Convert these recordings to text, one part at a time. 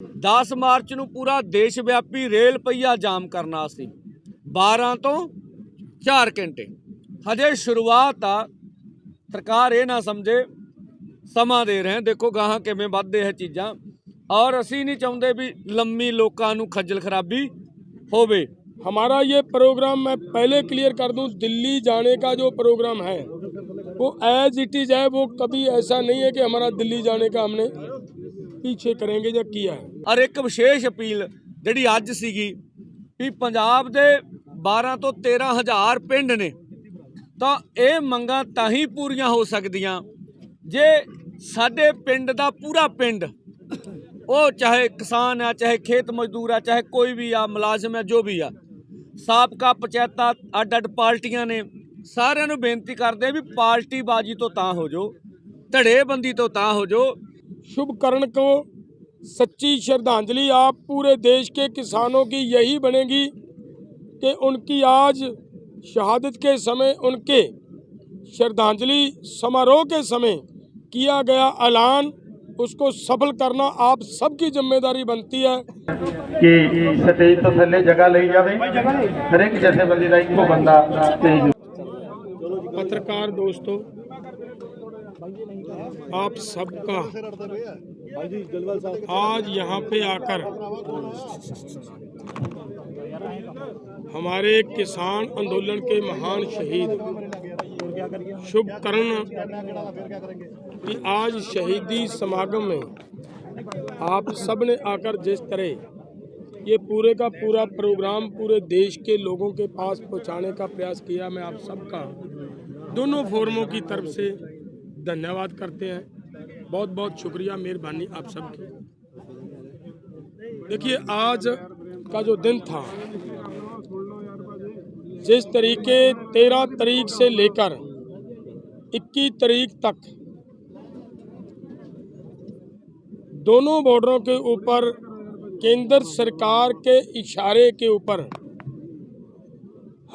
10 March ਨੂੰ ਪੂਰਾ ਦੇਸ਼ ਵਿਆਪੀ ਰੇਲ ਪਈਆ ਜਾਮ ਕਰਨਾ ਸੀ 12 ਤੋਂ 4 ਘੰਟੇ ਹਜੇ ਸ਼ੁਰੂਆਤ ਆ ਸਰਕਾਰ ਇਹ ਨਾ ਸਮਝੇ ਸਮਾਂ ਦੇ ਰਹੇ ਹਾਂ। ਦੇਖੋ ਗਾਹਾਂ ਕਿਵੇਂ ਵੱਧਦੇ ਹੈ ਚੀਜ਼ਾਂ ਔਰ ਅਸੀਂ ਨਹੀਂ ਚਾਹੁੰਦੇ ਵੀ ਲੰਮੀ ਲੋਕਾਂ ਨੂੰ ਖੱਜਲ ਖਰਾਬੀ ਹੋਵੇ हमारा ये प्रोग्राम मैं पहले क्लियर कर दूं दिल्ली जाने का जो प्रोग्राम है वो एज इट इज है वो कभी ऐसा नहीं है कि हमारा दिल्ली जाने का हमने पीछे करेंगे या किया है ਔਰ ਇੱਕ ਵਿਸ਼ੇਸ਼ ਅਪੀਲ ਜਿਹੜੀ ਅੱਜ ਸੀਗੀ ਵੀ ਪੰਜਾਬ ਦੇ 12 ਤੋਂ 13 ਹਜ਼ਾਰ ਪਿੰਡ ਨੇ ਤਾਂ ਇਹ ਮੰਗਾਂ ਤਾਂ ਹੀ ਪੂਰੀਆਂ ਹੋ ਸਕਦੀਆਂ ਜੇ ਸਾਡੇ ਪਿੰਡ ਦਾ ਪੂਰਾ ਪਿੰਡ ਉਹ ਚਾਹੇ ਕਿਸਾਨ ਆ ਚਾਹੇ ਖੇਤ ਮਜ਼ਦੂਰ ਆ ਚਾਹੇ ਕੋਈ ਵੀ ਆ ਮੁਲਾਜ਼ਮ ਆ ਜੋ ਵੀ ਆ ਸਾਬਕਾ ਪੰਚਾਇਤਾਂ ਅੱਡ ਅੱਡ ਪਾਰਟੀਆਂ ਨੇ ਸਾਰਿਆਂ ਨੂੰ ਬੇਨਤੀ ਕਰਦੇ ਆ ਵੀ ਪਾਰਟੀ ਬਾਜੀ ਤੋਂ ਤਾਂ ਹੋ ਜੋ ਧੜੇਬੰਦੀ ਤੋਂ ਤਾਂ ਹੋ ਜੋ शुभ कर्ण को सच्ची श्रद्धांजलि आप पूरे देश के किसानों की यही बनेगी कि उनकी आज शहादत के समय उनके श्रद्धांजलि समारोह के समय किया गया ऐलान उसको सफल करना आप सबकी जिम्मेदारी बनती है ਕਿ ਸਟੇਜ ਤੋਂ ਥੱਲੇ ਜਗ੍ਹਾ ਲਈ ਜਾਵੇ ਹਰ ਇੱਕ ਜਥੇਬੰਦੀ ਦਾ ਇੱਕੋ ਬੰਦਾ ਸਟੇਜ पत्रकार दोस्तों आप सबका आज यहाँ पे आकर हमारे किसान आंदोलन के महान शहीद शुभ कर्ण की आज शहीदी समागम में आप सबने आकर जिस तरह ये पूरे का पूरा प्रोग्राम पूरे देश के लोगों के पास पहुँचाने का प्रयास किया, मैं आप सबका दोनों फोरमों की तरफ़ से धन्यवाद करते हैं। बहुत बहुत शुक्रिया, मेहरबानी आप सबकी। देखिए, आज का जो दिन था, जिस तरीके तेरह तारीख से लेकर इक्कीस तारीख तक दोनों बॉर्डरों के ऊपर, केंद्र सरकार के इशारे के ऊपर,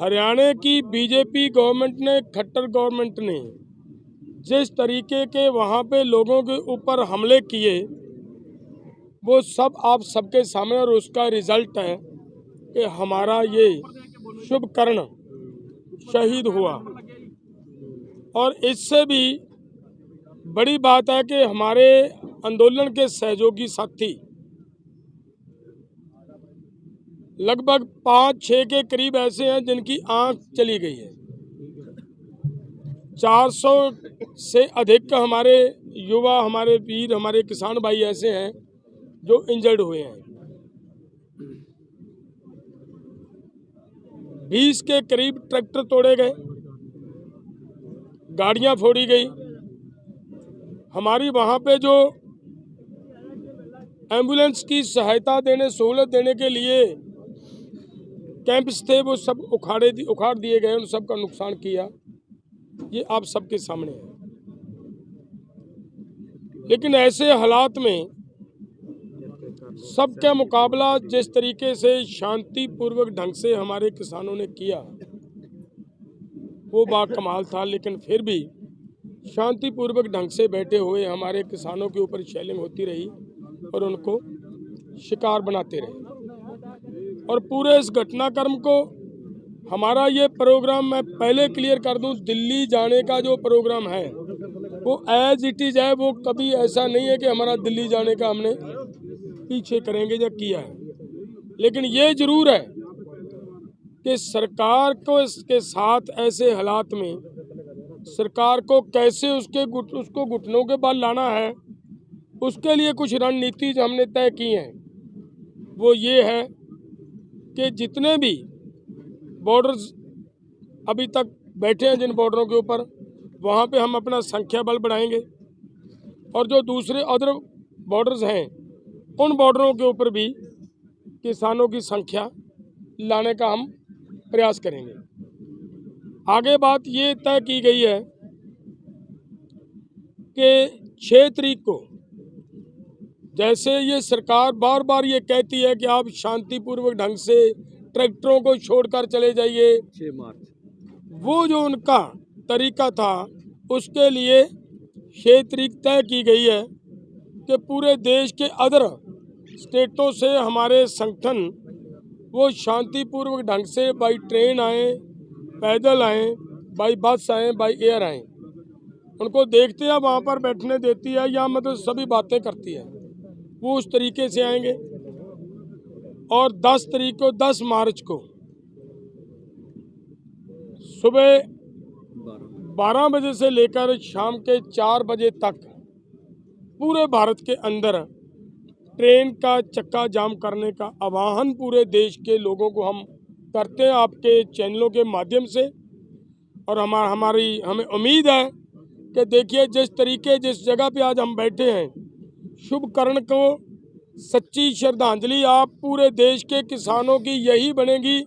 हरियाणा की बीजेपी गवर्नमेंट ने, खट्टर गवर्नमेंट ने जिस तरीके के वहाँ पे लोगों के ऊपर हमले किए, वो सब आप सबके सामने और उसका रिज़ल्ट है कि हमारा ये शुभ कर्ण शहीद हुआ। और इससे भी बड़ी बात है कि हमारे आंदोलन के सहयोगी साथी लगभग पाँच छः के करीब ऐसे हैं जिनकी आँख चली गई है। 400 से अधिक हमारे युवा, हमारे वीर, हमारे किसान भाई ऐसे हैं जो इंजर्ड हुए हैं। 20 के करीब ट्रैक्टर तोड़े गए, गाड़ियाँ फोड़ी गई। हमारी वहाँ पे जो एंबुलेंस की सहायता देने, सहूलत देने के लिए कैंप्स थे, वो सब उखाड़े उखाड़ दिए गए, उन सब का नुकसान किया। ये आप सबके सामने है। लेकिन ऐसे हालात में सबका मुकाबला जिस तरीके से शांतिपूर्वक ढंग से हमारे किसानों ने किया, वो बाकमाल था, लेकिन फिर भी शांतिपूर्वक ढंग से बैठे हुए हमारे किसानों के ऊपर शेलिंग होती रही और उनको शिकार बनाते रहे। और पूरे इस घटनाक्रम को हमारा ये प्रोग्राम मैं पहले क्लियर कर दूँ, दिल्ली जाने का जो प्रोग्राम है वो एज इट इज़ है वो कभी ऐसा नहीं है कि हमारा दिल्ली जाने का हमने पीछे करेंगे या किया है। लेकिन ये ज़रूर है कि सरकार को इसके साथ ऐसे हालात में सरकार को कैसे उसके गुट, उसको घुटनों के बल लाना है उसके लिए कुछ रणनीति जो हमने तय की हैं वो ये है कि जितने भी बॉर्डर्स अभी तक बैठे हैं जिन बॉर्डरों के ऊपर वहाँ पे हम अपना संख्या बल बढ़ाएँगे। और जो दूसरे अदर बॉर्डर्स हैं उन बॉर्डरों के ऊपर भी किसानों की संख्या लाने का हम प्रयास करेंगे। आगे बात ये तय की गई है कि छः तरीक को जैसे ये सरकार बार बार ये कहती है कि आप शांतिपूर्वक ढंग से ट्रैक्टरों को छोड़कर चले जाइए छः मार्च। वो जो उनका तरीका था, उसके लिए छः तारीख तय की गई है कि पूरे देश के अदर स्टेटों से हमारे संगठन वो शांतिपूर्वक ढंग से बाई ट्रेन आए, पैदल आए बाई बस आए बाई एयर आए। उनको देखते हैं, वहाँ पर बैठने देती है, या मतलब सभी बातें करती है। वो उस तरीके से आएँगे। और 10 तरीक को 10 मार्च को सुबह 12 बजे से लेकर शाम के 4 बजे तक पूरे भारत के अंदर ट्रेन का चक्का जाम करने का आह्वान पूरे देश के लोगों को हम करते हैं आपके चैनलों के माध्यम से। और हमारा हमारी, हमें उम्मीद है कि देखिए, जिस तरीके, जिस जगह पे आज हम बैठे हैं, शुभ करण को सच्ची श्रद्धांजलि आप पूरे देश के किसानों की यही बनेगी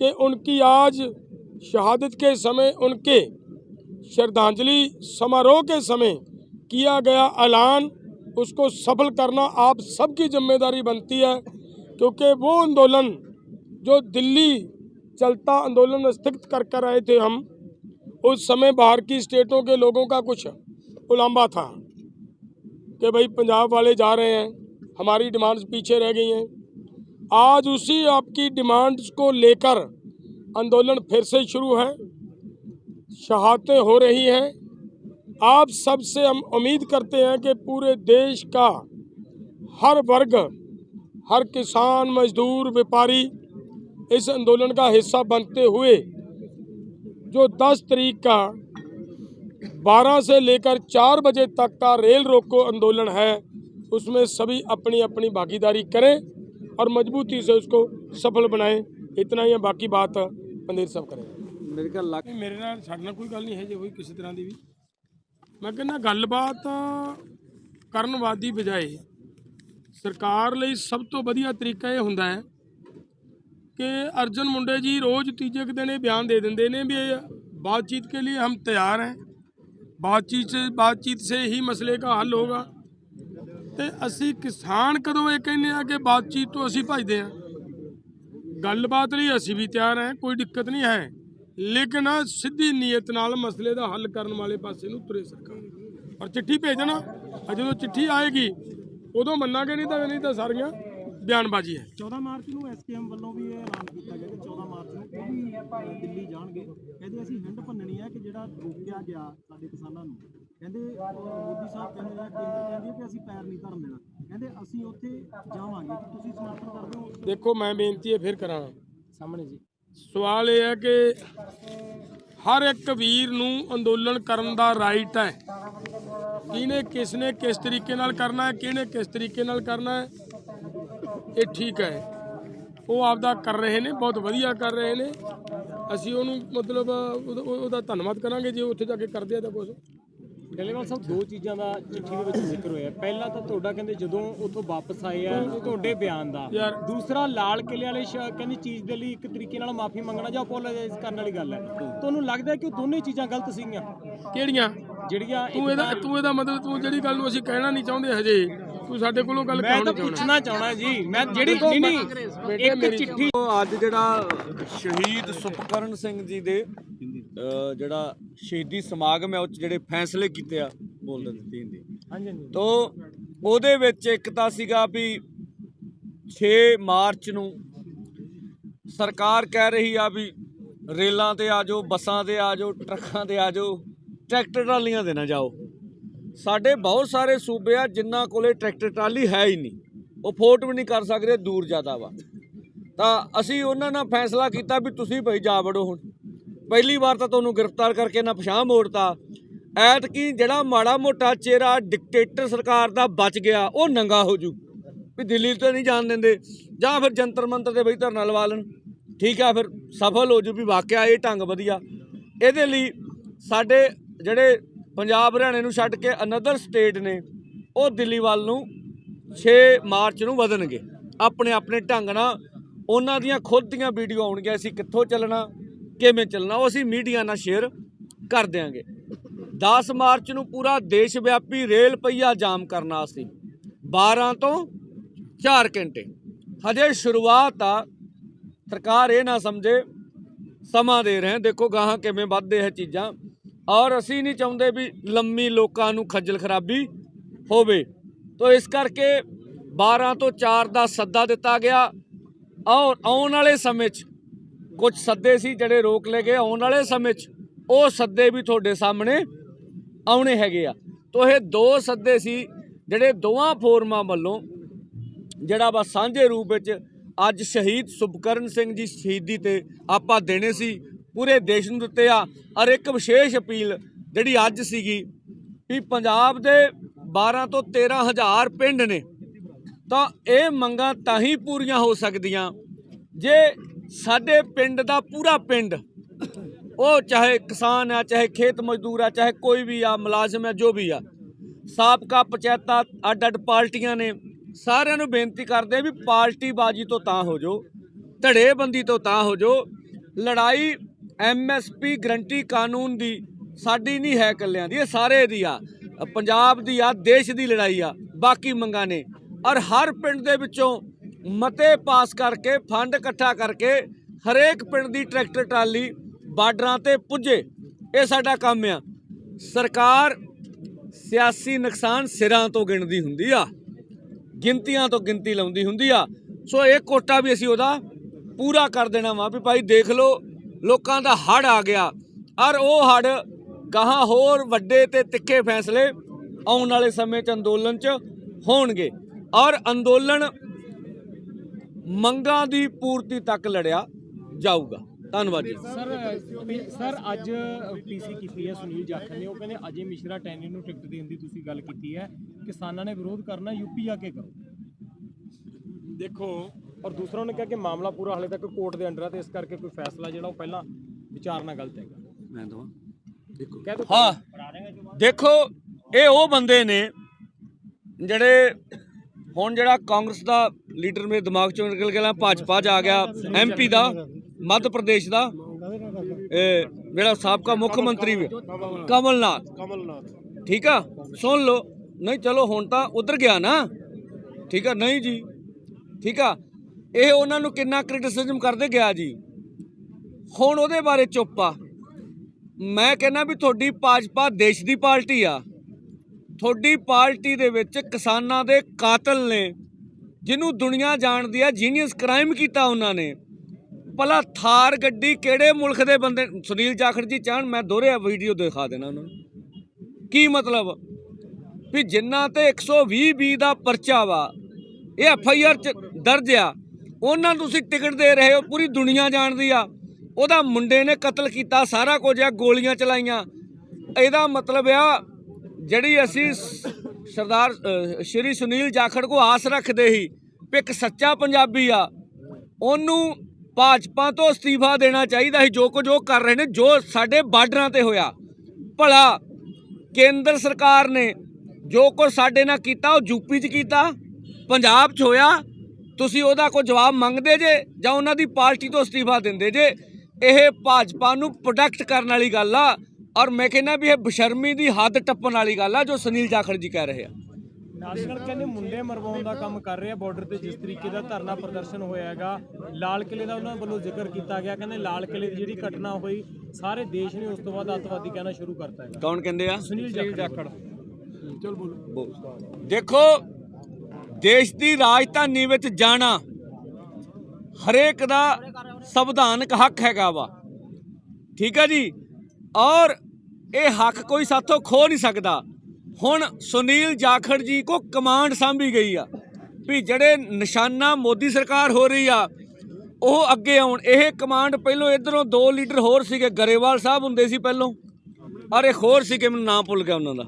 कि उनकी आज शहादत के समय उनके श्रद्धांजलि समारोह के समय किया गया ऐलान। उसको सफल करना आप सबकी ज़िम्मेदारी बनती है, क्योंकि वो आंदोलन जो दिल्ली चलता आंदोलन स्थगित कर कर आए थे हम, उस समय बाहर की स्टेटों के लोगों का कुछ उलाम्बा था कि भाई पंजाब वाले जा रहे हैं, हमारी डिमांड्स पीछे रह गई हैं। आज उसी आपकी डिमांड्स को लेकर आंदोलन फिर से शुरू है। शहादतें हो रही हैं। आप सबसे हम उम्मीद करते हैं कि पूरे देश का हर वर्ग, हर किसान, मजदूर, व्यापारी इस आंदोलन का हिस्सा बनते हुए, जो 10 तारीख का 12 से लेकर 4 बजे तक का रेल रोको आंदोलन है, उसमें सभी अपनी अपनी भागीदारी करें और मजबूती से उसको सफल बनाएँ। इतना ही बाकी बात पंदेर सब करें ਮੇਰੇ ਕੋਲ ਲੱਗ ਮੇਰੇ ਨਾਲ ਸਾਡੇ ਨਾਲ ਕੋਈ ਗੱਲ ਨਹੀਂ ਹੈ ਜੇ ਕੋਈ ਕਿਸੇ ਤਰ੍ਹਾਂ ਦੀ ਵੀ। ਮੈਂ ਕਹਿੰਦਾ ਗੱਲਬਾਤ ਕਰਨਵਾਦੀ ਬਜਾਏ ਸਰਕਾਰ ਲਈ ਸਭ ਤੋਂ ਵਧੀਆ ਤਰੀਕਾ ਇਹ ਹੁੰਦਾ ਹੈ ਕਿ ਅਰਜਨ ਮੁੰਡੇ ਜੀ ਰੋਜ਼ ਤੀਜੇ ਕੁ ਦਿਨ ਇਹ ਬਿਆਨ ਦੇ ਦਿੰਦੇ ਨੇ ਵੀ ਇਹ ਬਾਤਚੀਤ ਕੇ ਲਈ ਹਮ ਤਿਆਰ ਹੈ। ਬਾਤਚੀਤ ਬਾਤਚੀਤ ਸੇ ਹੀ ਮਸਲੇ ਦਾ ਹੱਲ ਹੋਗਾ। ਤੇ ਅਸੀਂ ਕਿਸਾਨ ਕਦੋਂ ਇਹ ਕਹਿੰਦੇ ਆ ਕਿ ਬਾਤਚੀਤ ਤੋਂ ਅਸੀਂ ਭਜਦੇ ਆ ਗੱਲਬਾਤ ਲਈ ਅਸੀਂ ਵੀ ਤਿਆਰ ਹੈ, ਕੋਈ ਦਿੱਕਤ ਨਹੀਂ ਹੈ। ਲੇਕਿਨ ਸਿੱਧੀ ਨੀਅਤ ਨਾਲ ਮਸਲੇ ਦਾ ਹੱਲ ਕਰਨ ਵਾਲੇ ਪਾਸੇ ਨੂੰ ਤੁਰੇ ਸਰਕਾਰ। ਔਰ ਚਿੱਠੀ ਭੇਜਣਾ ਜਦੋਂ ਚਿੱਠੀ ਆਏਗੀ ਉਦੋਂ ਮੰਨਾਂਗੇ ਨਹੀਂ ਤਾਂ ਨਹੀਂ ਤਾਂ ਸਾਰੀਆਂ ਬਿਆਨਬਾਜ਼ੀ ਹੈ। 14 ਮਾਰਚ ਨੂੰ ਐਸਕੇਐਮ ਵੱਲੋਂ ਵੀ ਇਹ ਐਲਾਨ ਕੀਤਾ ਗਿਆ ਕਿ 14 ਮਾਰਚ ਨੂੰ ਉਹ ਵੀ ਦਿੱਲੀ ਜਾਣਗੇ। ਕਹਿੰਦੇ ਅਸੀਂ ਹਿੰਡ ਭੰਨਣੀ ਹੈ ਕਿ ਜਿਹੜਾ ਰੋਕਿਆ ਗਿਆ ਸਾਡੇ ਕਿਸਾਨਾਂ ਨੂੰ। ਕਹਿੰਦੇ ਮੋਦੀ ਸਾਹਿਬ ਕਹਿੰਦੇ ਆ ਕੇਂਦਰ ਕਹਿੰਦੀ ਹੈ ਕਿ ਅਸੀਂ ਪੈਰ ਨਹੀਂ ਧਰਨ ਦੇਣਾ। ਕਹਿੰਦੇ ਅਸੀਂ ਉੱਥੇ ਜਾਵਾਂਗੇ। ਕਿ ਤੁਸੀਂ ਸਮਰਥਨ ਕਰਦੇ ਹੋ? ਦੇਖੋ ਮੈਂ ਬੇਨਤੀ ਇਹ ਫਿਰ ਕਰਾਂ ਸਾਹਮਣੇ ਜੀ। ਸਵਾਲ ਇਹ ਹੈ ਕਿ ਹਰ ਇੱਕ ਵੀਰ ਨੂੰ ਅੰਦੋਲਨ ਕਰਨ ਦਾ ਰਾਈਟ ਹੈ। ਕਿਹਨੇ ਕਿਸ ਨੇ ਕਿਸ ਤਰੀਕੇ ਨਾਲ ਕਰਨਾ ਹੈ, ਕਿਹਨੇ ਕਿਸ ਤਰੀਕੇ ਨਾਲ ਕਰਨਾ ਹੈ, ਇਹ ਠੀਕ ਹੈ। ਉਹ ਆਪਦਾ ਕਰ ਰਹੇ ਨੇ, ਬਹੁਤ ਵਧੀਆ ਕਰ ਰਹੇ ਨੇ। ਅਸੀਂ ਉਹਨੂੰ ਮਤਲਬ ਉਹਦਾ ਧੰਨਵਾਦ ਕਰਾਂਗੇ ਜੇ ਉੱਥੇ ਜਾ ਕੇ ਕਰਦੇ ਆ ਤਾਂ ਕੁਝ ਡੱਲੇਵਾਲ ਸਾਹਿਬ ਦੋ ਚੀਜ਼ਾਂ ਦਾ ਚਿੱਠੀ ਦੇ ਵਿੱਚ ਜ਼ਿਕਰ ਹੋਇਆ। ਪਹਿਲਾ ਤਾਂ ਤੁਹਾਡਾ ਕਹਿੰਦੇ ਜਦੋਂ ਉੱਥੋਂ ਵਾਪਸ ਆਏ ਆ ਤੁਹਾਡੇ ਬਿਆਨ ਦਾ। ਯਾਰ- ਦੂਸਰਾ ਲਾਲ ਕਿਲੇ ਵਾਲੇ ਕਹਿੰਦੀ ਚੀਜ਼ ਦੇ ਲਈ ਇੱਕ ਤਰੀਕੇ ਨਾਲ ਮਾਫੀ ਮੰਗਣਾ ਜਾਂ ਅਪੋਲੋਜਾਈਜ਼ ਕਰਨ ਵਾਲੀ ਗੱਲ ਹੈ। ਤੁਹਾਨੂੰ ਲੱਗਦਾ ਕਿ ਉਹ ਦੋਨੇ ਚੀਜ਼ਾਂ ਗਲਤ ਸੀਗੀਆਂ? ਕਿਹੜੀਆਂ? ਜਿਹੜੀਆਂ ਤੂੰ ਇਹਦਾ ਤੂੰ ਇਹਦਾ ਮਤਲਬ ਤੂੰ ਜਿਹੜੀ ਗੱਲ ਨੂੰ ਅਸੀਂ ਕਹਿਣਾ ਨਹੀਂ ਚਾਹੁੰਦੇ ਹਜੇ ਤੂੰ ਸਾਡੇ ਕੋਲੋਂ ਗੱਲ ਮੈਂ ਕਿਉਂ ਤਾਂ ਨਹੀਂ ਚਾਹੁੰਦਾ। ਪੁੱਛਣਾ ਚਾਹਣਾ ਜੀ। ਮੈਂ ਜਿਹੜੀ ਨਹੀਂ ਨਹੀਂ ਇੱਕ ਚਿੱਠੀ ਅੱਜ ਜਿਹੜਾ ਸ਼ਹੀਦ ਸੁਖਕਰਨ ਸਿੰਘ ਜੀ ਦੇ ਜਿਹੜਾ ਸ਼ਹੀਦੀ ਸਮਾਗਮ ਹੈ ਉਹ 'ਚ ਜਿਹੜੇ ਫੈਸਲੇ ਕੀਤੇ ਆ ਬੋਲ ਦਿੱਤੀ ਹਿੰਦੀ ਹਾਂਜੀ ਹਾਂਜੀ। ਤੋ ਉਹਦੇ ਵਿੱਚ ਇੱਕ ਤਾਂ ਸੀਗਾ ਵੀ 6 ਮਾਰਚ ਨੂੰ ਸਰਕਾਰ ਕਹਿ ਰਹੀ ਆ ਵੀ ਰੇਲਾਂ ਤੇ ਆ ਜਾਓ ਬੱਸਾਂ ਤੇ ਆ ਜਾਓ ਟਰੱਕਾਂ ਤੇ ਆ ਜਾਓ ਟਰੈਕਟਰ ਟਰਾਲੀਆਂ ਤੇ ਨਾ ਜਾਓ। ਸਾਡੇ ਬਹੁਤ ਸਾਰੇ ਸੂਬੇ ਆ ਜਿਨ੍ਹਾਂ ਕੋਲੇ ਟਰੈਕਟਰ ਟਰਾਲੀ ਹੈ ਹੀ ਨਹੀਂ। ਉਹ ਫੋਰਟ ਵੀ ਨਹੀਂ ਕਰ ਸਕਦੇ ਦੂਰ ਜ਼ਿਆਦਾ ਵਾ। ਤਾਂ ਅਸੀਂ ਉਹਨਾਂ ਨਾਲ ਫੈਸਲਾ ਕੀਤਾ ਵੀ ਤੁਸੀਂ ਭਾਈ ਜਾ ਵੜੋ ਹੁਣ। ਪਹਿਲੀ ਵਾਰ ਤਾਂ ਤੁਹਾਨੂੰ ਗ੍ਰਿਫਤਾਰ ਕਰਕੇ ਨਾ ਪਛਾਣ ਮੋੜਤਾ। ਐਤਕੀ ਜਿਹੜਾ ਮਾੜਾ ਮੋਟਾ ਚਿਹਰਾ ਡਿਕਟੇਟਰ ਸਰਕਾਰ ਦਾ ਬਚ ਗਿਆ, ਉਹ ਨੰਗਾ ਹੋ ਜੂ। ਵੀ ਦਿੱਲੀ ਤੋਂ ਨਹੀਂ ਜਾਣ ਦਿੰਦੇ। ਜਾਂ ਫਿਰ ਜੰਤਰ ਮੰਤਰ ਤੇ ਬਈ ਧਰਨਾ ਲਵਾ ਲੈਣ। ਠੀਕ ਆ, ਫਿਰ ਸਫਲ ਹੋ ਜੂ ਵੀ ਵਾਕਿਆ ਇਹ ਢੰਗ ਵਧੀਆ। ਇਹਦੇ ਲਈ ਸਾਡੇ ਜਿਹੜੇ ਪੰਜਾਬ ਹਰਿਆਣੇ ਨੂੰ ਛੱਡ ਕੇ ਅਨਦਰ ਸਟੇਟ ਨੇ, ਉਹ ਦਿੱਲੀ ਵੱਲ ਨੂੰ 6 ਮਾਰਚ ਨੂੰ ਵਧਣਗੇ। ਆਪਣੇ ਆਪਣੇ ਢੰਗ ਨਾਲ। ਉਹਨਾਂ ਦੀਆਂ ਖੁਦ ਦੀਆਂ ਵੀਡੀਓ ਆਉਣਗੀਆਂ, ਅਸੀਂ ਕਿੱਥੋਂ ਚੱਲਣਾ। ਕਿਵੇਂ ਚੱਲਣਾ, ਉਹ ਅਸੀਂ ਮੀਡੀਆ ਨਾਲ ਸ਼ੇਅਰ ਕਰ ਦਿਆਂਗੇ। 10 ਮਾਰਚ ਨੂੰ ਪੂਰਾ ਦੇਸ਼ ਵਿਆਪੀ ਰੇਲ ਪਹੀਆ ਜਾਮ ਕਰਨਾ ਸੀ 12 ਤੋਂ 4 ਘੰਟੇ। ਹਜੇ ਸ਼ੁਰੂਆਤ ਆ, ਸਰਕਾਰ ਇਹ ਨਾ ਸਮਝੇ, ਸਮਾਂ ਦੇ ਰਹੇ, ਦੇਖੋ ਗਾਹਾਂ ਕਿਵੇਂ ਵੱਧਦੇ ਹੈ ਚੀਜ਼ਾਂ। ਔਰ ਅਸੀਂ ਨਹੀਂ ਚਾਹੁੰਦੇ ਵੀ ਲੰਮੀ ਲੋਕਾਂ ਨੂੰ ਖੱਜਲ ਖਰਾਬੀ ਹੋਵੇ। ਤੋ ਇਸ ਕਰਕੇ 12 ਤੋਂ 4 ਦਾ ਸੱਦਾ ਦਿੱਤਾ ਗਿਆ। ਔਰ ਆਉਣ ਵਾਲੇ ਸਮੇਂ 'ਚ ਕੁਝ ਸੱਦੇ ਸੀ ਜਿਹੜੇ ਰੋਕ ਲਏ ਗਏ। ਆਉਣ ਵਾਲੇ ਸਮੇਂ 'ਚ ਉਹ ਸੱਦੇ ਵੀ ਤੁਹਾਡੇ ਸਾਹਮਣੇ ਆਉਣੇ ਹੈਗੇ ਆ। ਤੋ ਇਹ ਦੋ ਸੱਦੇ ਸੀ ਜਿਹੜੇ ਦੋਵਾਂ ਫੋਰਮਾਂ ਵੱਲੋਂ ਜਿਹੜਾ ਵਾ ਸਾਂਝੇ ਰੂਪ ਵਿੱਚ ਅੱਜ ਸ਼ਹੀਦ ਸੁਭਕਰਨ ਸਿੰਘ ਜੀ ਸ਼ਹੀਦੀ ਤੇ ਆਪਾਂ ਦੇਣੇ ਸੀ ਪੂਰੇ ਦੇਸ਼ ਨੂੰ ਦਿੱਤੇ ਆ। ਔਰ ਇੱਕ ਵਿਸ਼ੇਸ਼ ਅਪੀਲ ਜਿਹੜੀ ਅੱਜ ਸੀਗੀ ਵੀ ਪੰਜਾਬ ਦੇ 12 ਤੋਂ 13 ਹਜ਼ਾਰ ਪਿੰਡ ਨੇ, ਤਾਂ ਇਹ ਮੰਗਾਂ ਤਾਂ ਹੀ ਪੂਰੀਆਂ ਹੋ ਸਕਦੀਆਂ। ਜੇ ਸਾਡੇ ਪਿੰਡ ਦਾ ਪੂਰਾ ਪਿੰਡ, ਉਹ ਚਾਹੇ ਕਿਸਾਨ ਆ, ਚਾਹੇ ਖੇਤ ਮਜ਼ਦੂਰ ਆ, ਚਾਹੇ ਕੋਈ ਵੀ ਆ, ਮੁਲਾਜ਼ਮ ਆ, ਜੋ ਵੀ ਆ, ਸਾਬਕਾ ਪੰਚਾਇਤਾਂ ਅੱਡ ਅੱਡ ਪਾਰਟੀਆਂ ਨੇ, ਸਾਰਿਆਂ ਨੂੰ ਬੇਨਤੀ ਕਰਦੇ ਵੀ ਪਾਰਟੀ ਬਾਜੀ ਤੋਂ ਤਾਂ ਹੋ ਜੋ ਧੜੇਬੰਦੀ ਤੋਂ ਤਾਂ ਹੋ ਜੋ ਲੜਾਈ ਐਮਐਸਪੀ ਗਰੰਟੀ ਕਾਨੂੰਨ ਦੀ ਸਾਡੀ ਨਹੀਂ ਹੈ ਇਕੱਲਿਆਂ ਦੀ, ਇਹ ਸਾਰੇ ਦੀ ਆ, ਪੰਜਾਬ ਦੀ ਆ, ਦੇਸ਼ ਦੀ ਲੜਾਈ ਆ, ਬਾਕੀ ਮੰਗਾਂ ਨੇ, ਔਰ ਹਰ ਪਿੰਡ ਦੇ ਵਿੱਚੋਂ ਮਤੇ ਪਾਸ ਕਰਕੇ, ਫੰਡ ਇਕੱਠਾ ਕਰਕੇ ਹਰੇਕ ਪਿੰਡ ਦੀ ਟਰੈਕਟਰ ਟਰਾਲੀ ਬਾਰਡਰਾਂ ਤੇ ਪੁੱਜੇ। ਇਹ ਸਾਡਾ ਕੰਮ ਆ। ਸਰਕਾਰ ਸਿਆਸੀ ਨੁਕਸਾਨ ਸਿਰਾਂ ਤੋਂ ਗਿਣਦੀ ਹੁੰਦੀ ਆ, ਗਿਣਤੀਆਂ ਤੋਂ ਗਿਣਤੀ ਲਾਉਂਦੀ ਹੁੰਦੀ ਆ। ਸੋ ਇਹ ਕੋਟਾ ਵੀ ਅਸੀਂ ਉਹਦਾ ਪੂਰਾ ਕਰ ਦੇਣਾ ਵਾ ਵੀ ਭਾਈ ਦੇਖ ਲਓ, ਲੋਕਾਂ ਦਾ ਹੜ ਆ ਗਿਆ। ਔਰ ਉਹ ਹੜ ਗਾਹਾਂ ਹੋਰ ਵੱਡੇ ਤੇ ਤਿੱਖੇ ਫੈਸਲੇ ਆਉਣ ਵਾਲੇ ਸਮੇਂ 'ਚ ਅੰਦੋਲਨ 'ਚ ਹੋਣਗੇ। ਔਰ ਅੰਦੋਲਨ ਮੰਗਾਂ ਦੀ ਪੂਰਤੀ ਤੱਕ ਲੜਿਆ ਜਾਊਗਾ। ਧੰਨਵਾਦ ਜੀ। ਸਰ ਸਰ ਅੱਜ ਪੀਸੀ ਕੀਤੀ ਹੈ ਸੁਨੀਲ ਜਾਖੜ ਨੇ। ਉਹ ਕਹਿੰਦੇ ਅਜੇ ਮਿਸ਼ਰਾ ਟੈਨੀ ਨੂੰ ਟਿਕਟ ਦੇਣ ਦੀ ਤੁਸੀਂ ਗੱਲ ਕੀਤੀ ਹੈ। ਕਿਸਾਨਾਂ ਨੇ ਵਿਰੋਧ ਕਰਨਾ ਯੂਪੀ ਜਾ ਕੇ ਕਰੋ। देखो ਔਰ ਦੂਸਰਾ ਉਹਨੇ ਕਿਹਾ ਕਿ ਮਾਮਲਾ ਪੂਰਾ ਹਾਲੇ ਤੱਕ ਕੋਰਟ ਦੇ ਅੰਡਰ ਹੈ ਤੇ ਇਸ ਕਰਕੇ ਕੋਈ ਫੈਸਲਾ ਜਿਹੜਾ ਉਹ ਪਹਿਲਾਂ ਵਿਚਾਰਨਾ ਗਲਤ ਹੈਗਾ। ਮੈਂ ਦਵਾਂ ਹਾਂ ਦੇਖੋ ਇਹ ਉਹ ਬੰਦੇ ਨੇ ਜਿਹੜੇ ਹੁਣ ਜਿਹੜਾ ਕਾਂਗਰਸ ਦਾ ਲੀਡਰ ਮੇਰੇ ਦਿਮਾਗ ਚੋਂ ਨਿਕਲ ਗਿਆ ਭਾਜਪਾ ਆ ਗਿਆ ਐਮਪੀ ਦਾ, ਮੱਧ ਪ੍ਰਦੇਸ਼ ਦਾ, ਇਹ ਮੇਰਾ ਸਾਬਕਾ ਮੁੱਖ ਮੰਤਰੀ ਵੀ, ਕਮਲਨਾਥ। ਕਮਲਨਾਥ ਠੀਕ ਆ? ਸੁਣ ਲਓ। ਨਹੀਂ, ਚਲੋ ਹੁਣ ਤਾਂ ਉਧਰ ਗਿਆ ਨਾ। ਠੀਕ ਆ? ਨਹੀਂ ਜੀ। ਠੀਕ ਆ? ਇਹ ਉਹਨਾਂ ਨੂੰ ਕਿੰਨਾ ਕ੍ਰਿਟਿਸਿਜ਼ਮ ਕਰਦੇ ਗਿਆ ਜੀ? ਹੁਣ ਉਹਦੇ ਬਾਰੇ ਚੁੱਪ ਆ। ਮੈਂ ਕਹਿੰਦਾ ਵੀ ਤੁਹਾਡੀ ਭਾਜਪਾ ਦੇਸ਼ ਦੀ ਪਾਰਟੀ ਆ। ਤੁਹਾਡੀ ਪਾਰਟੀ ਦੇ ਵਿੱਚ ਕਿਸਾਨਾਂ ਦੇ ਕਾਤਲ ਨੇ। ਜਿਹਨੂੰ ਦੁਨੀਆ ਜਾਣਦੀ ਆ ਜੀਨੀਅਸ ਕ੍ਰਾਈਮ ਕੀਤਾ ਉਹਨਾਂ ਨੇ। ਭਲਾ ਥਾਰ ਗੱਡੀ ਕਿਹੜੇ ਮੁਲਕ ਦੇ ਬੰਦੇ ਸੁਨੀਲ ਜਾਖੜ ਜੀ ਚਾਹਣ, ਮੈਂ ਦੋਹਰਿਆ ਵੀਡੀਓ ਦਿਖਾ ਦੇਣਾ ਉਹਨਾਂ ਨੂੰ। ਕੀ ਮਤਲਬ? ਵੀ ਜਿੰਨਾ ਤੇ 120 ਬੀ ਦਾ ਪਰਚਾ ਵਾ, ਇਹ ਐਫ ਆਈ ਆਰ ਚ ਦਰਜ ਆ। ਉਹਨਾਂ ਨੂੰ ਤੁਸੀਂ ਟਿਕਟ ਦੇ ਰਹੇ ਹੋ, ਪੂਰੀ ਦੁਨੀਆ ਜਾਣਦੀ ਆ। ਉਹਦਾ ਮੁੰਡੇ ਨੇ ਕਤਲ ਕੀਤਾ, ਸਾਰਾ ਕੁਝ ਆ, ਗੋਲੀਆਂ ਚਲਾਈਆਂ। ਇਹਦਾ ਮਤਲਬ ਆ, ਜਿਹੜੀ ਅਸੀਂ ਸਰਦਾਰ ਸ਼੍ਰੀ ਸੁਨੀਲ ਜਾਖੜ ਕੋ ਆਸ ਰੱਖਦੇ ਸੀ ਵੀ ਇੱਕ ਸੱਚਾ ਪੰਜਾਬੀ ਆ, ਉਹਨੂੰ ਭਾਜਪਾ ਤੋਂ ਅਸਤੀਫਾ ਦੇਣਾ ਚਾਹੀਦਾ ਸੀ, ਜੋ ਕੁਝ ਉਹ ਕਰ ਰਹੇ ਨੇ, ਜੋ ਸਾਡੇ ਬਾਰਡਰਾਂ ਤੇ ਹੋਇਆ। ਭਲਾ ਕੇਂਦਰ ਸਰਕਾਰ ਨੇ ਜੋ ਕੁਝ ਸਾਡੇ ਨਾਲ ਕੀਤਾ, ਉਹ ਯੂਪੀ 'ਚ ਕੀਤਾ, ਪੰਜਾਬ 'ਚ ਹੋਇਆ। ਤੁਸੀਂ ਉਹਦਾ ਕੋਈ ਜਵਾਬ ਮੰਗਦੇ ਜੇ ਜਾਂ ਉਹਨਾਂ ਦੀ ਪਾਰਟੀ ਤੋਂ ਅਸਤੀਫਾ ਦਿੰਦੇ ਜੇ, ਇਹ ਭਾਜਪਾ ਨੂੰ ਪ੍ਰੋਟੈਕਟ ਕਰਨ ਵਾਲੀ ਗੱਲ ਆ। ਔਰ ਮੈਂ ਕਹਿੰਦਾ ਵੀ ਇਹ ਬਸ਼ਰਮੀ ਦੀ ਹੱਦ ਟੱਪਣ ਵਾਲੀ ਗੱਲ ਆ ਜੋ ਸੁਨੀਲ ਜਾਖੜ ਜੀ ਕਹਿ ਰਹੇ ਆ। ਨੈਸ਼ਨਲ ਕਹਿੰਦੇ ਮੁੰਡੇ ਮਰਵਾਉਣ ਦਾ ਕੰਮ ਕਰ ਰਹੇ ਆ ਬਾਰਡਰ ਤੇ ਜਿਸ ਤਰੀਕੇ ਦਾ ਧਰਨਾ ਪ੍ਰਦਰਸ਼ਨ ਹੋਇਆ ਹੈਗਾ ਲਾਲ ਕਿਲੇ ਦਾ ਉਹਨਾਂ ਵੱਲੋਂ ਜ਼ਿਕਰ ਕੀਤਾ ਗਿਆ ਕਹਿੰਦੇ ਲਾਲ ਕਿਲੇ ਦੀ ਜਿਹੜੀ ਘਟਨਾ ਹੋਈ ਸਾਰੇ ਦੇਸ਼ ਨੇ ਉਸ ਤੋਂ ਬਾਅਦ ਅੱਤਵਾਦੀ ਕਹਿਣਾ ਸ਼ੁਰੂ ਕਰਤਾ ਹੈਗਾ। ਕੌਣ ਕਹਿੰਦੇ ਆ? ਸੁਨੀਲ ਜਾਖੜ। ਚਲ ਬੋਲੋ। ਦੇਖੋ ਦੇਸ਼ ਦੀ ਰਾਜਧਾਨੀ ਵਿੱਚ ਜਾਣਾ ਹਰੇਕ ਦਾ ਸੰਵਿਧਾਨਕ ਹੱਕ ਹੈਗਾ ਵਾ। ਠੀਕ ਹੈ ਜੀ? ਔਰ ਇਹ ਹੱਕ ਕੋਈ ਸਾਥੋਂ ਖੋ ਨਹੀਂ ਸਕਦਾ। ਹੁਣ ਸੁਨੀਲ ਜਾਖੜ ਜੀ ਕੋ ਕਮਾਂਡ ਸਾਂਭੀ ਗਈ ਆ ਵੀ ਜਿਹੜੇ ਨਿਸ਼ਾਨਾ ਮੋਦੀ ਸਰਕਾਰ ਹੋ ਰਹੀ ਆ, ਉਹ ਅੱਗੇ ਆਉਣ। ਇਹ ਕਮਾਂਡ ਪਹਿਲੋਂ ਇਧਰੋਂ ਦੋ ਲੀਡਰ ਹੋਰ ਸੀਗੇ, ਗਰੇਵਾਲ ਸਾਹਿਬ ਹੁੰਦੇ ਸੀ ਪਹਿਲੋਂ। ਔਰ ਇੱਕ ਹੋਰ ਸੀਗੇ, ਮੈਨੂੰ ਨਾਮ ਭੁੱਲ ਗਿਆ ਉਹਨਾਂ ਦਾ।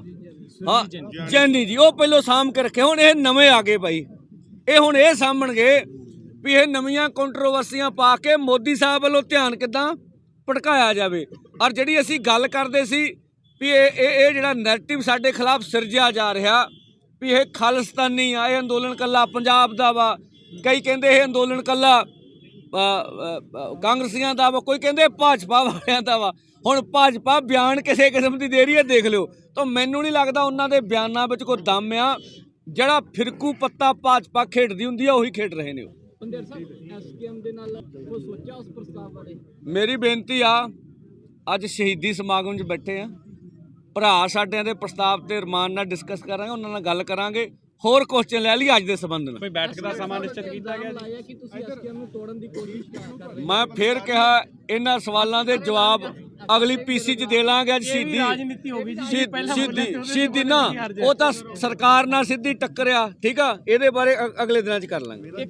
ਹਾਂ, ਜੈਨੀ ਜੀ, ਉਹ ਪਹਿਲੋਂ ਸਾਂਭ ਕੇ ਰੱਖੇ। ਹੁਣ ਇਹ ਨਵੇਂ ਆ ਗਏ ਭਾਈ। ਇਹ ਹੁਣ ਇਹ ਸਾਂਭਣਗੇ ਵੀ ਇਹ ਨਵੀਆਂ ਕੰਟਰੋਵਰਸੀਆਂ ਪਾ ਕੇ ਮੋਦੀ ਸਾਹਿਬ ਵੱਲੋਂ ਧਿਆਨ ਕਿਦਾਂ ਭੜਕਾਇਆ ਜਾਵੇ। ਔਰ ਜਿਹੜੀ ਅਸੀਂ ਗੱਲ ਕਰਦੇ ਸੀ ਵੀ ਇਹ ਇਹ ਜਿਹੜਾ ਨੈਰੇਟਿਵ ਸਾਡੇ ਖਿਲਾਫ ਸਿਰਜਿਆ ਜਾ ਰਿਹਾ, ਵੀ ਇਹ ਖਾਲਿਸਤਾਨੀ ਆ, ਇਹ ਅੰਦੋਲਨ ਕੱਲਾ ਪੰਜਾਬ ਦਾ ਵਾ। ਕਈ ਕਹਿੰਦੇ ਇਹ ਅੰਦੋਲਨ ਕੱਲਾ ਕਾਂਗਰਸੀਆਂ ਦਾ ਵਾ, ਕੋਈ ਕਹਿੰਦੇ ਭਾਜਪਾ ਵਾਲਿਆਂ ਦਾ ਵਾ। ਹੁਣ ਭਾਜਪਾ ਬਿਆਨ ਕਿਸੇ ਕਿਸਮ ਦੀ ਦੇ ਰਹੀ ਹੈ, ਦੇਖ ਲਿਓ। ਤਾਂ ਮੈਨੂੰ ਨਹੀਂ ਲੱਗਦਾ ਉਹਨਾਂ ਦੇ ਬਿਆਨਾਂ ਵਿੱਚ ਕੋਈ ਦਮ ਆ। ਜਿਹੜਾ ਫਿਰਕੂ ਪੱਤਾ ਭਾਜਪਾ ਖੇਡਦੀ ਹੁੰਦੀ ਆ, ਉਹੀ ਖੇਡ ਰਹੇ ਨੇ ਉਹ। ਪੰਡੇਰ ਸਾਹਿਬ ਐਸਕੇਐਮ ਦੇ ਨਾਲ ਉਹ ਸੋਚਿਆ ਉਸ ਪ੍ਰਸਤਾਵ ਬਾਰੇ? ਮੇਰੀ ਬੇਨਤੀ ਆ ਅੱਜ ਸ਼ਹੀਦੀ ਸਮਾਗਮ 'ਚ ਬੈਠੇ ਆ। ਭਰਾ ਸਾਡਿਆਂ ਦੇ ਪ੍ਰਸਤਾਵ ਤੇ ਰਮਾਨ ਨਾਲ ਡਿਸਕਸ ਕਰਾਂਗੇ ਉਹਨਾਂ ਨਾਲ ਗੱਲ ਕਰਾਂਗੇ ਹੋਰ ਕੁਐਸਚਨ ਲੈ ਲਈ ਅੱਜ ਦੇ ਸੰਬੰਧ ਨਾਲ ਕੋਈ ਬੈਠਕ ਦਾ ਸਮਾਂ ਨਿਸ਼ਚਿਤ ਕੀਤਾ ਗਿਆ ਲਾਇਆ ਕਿ ਤੁਸੀਂ ਐਸਕੇਐਮ ਨੂੰ ਤੋੜਨ ਦੀ ਕੋਸ਼ਿਸ਼ ਕਰ ਰਹੇ ਮੈਂ ਫੇਰ ਕਿਹਾ ਇਹਨਾਂ ਸਵਾਲਾਂ ਦੇ ਜਵਾਬ ਅਗਲੀ ਪੀਸੀ ਚ ਦੇ ਲਾਂਗੇ ਅੱਜ ਸਿੱਧੀ ਰਾਜਨੀਤੀ ਹੋ ਗਈ ਜੀ ਸਿੱਧ- ਸਿੱਧੀ ਸਿੱਧੀ ਨਾ ਉਹ ਤਾਂ ਸਰਕਾਰ ਨਾਲ ਸਿੱਧੀ ਟੱਕਰਿਆ ਠੀਕ ਆ? ਇਹਦੇ ਬਾਰੇ ਅਗਲੇ ਦਿਨਾਂ ਚ ਕਰ ਲਾਂਗੇ।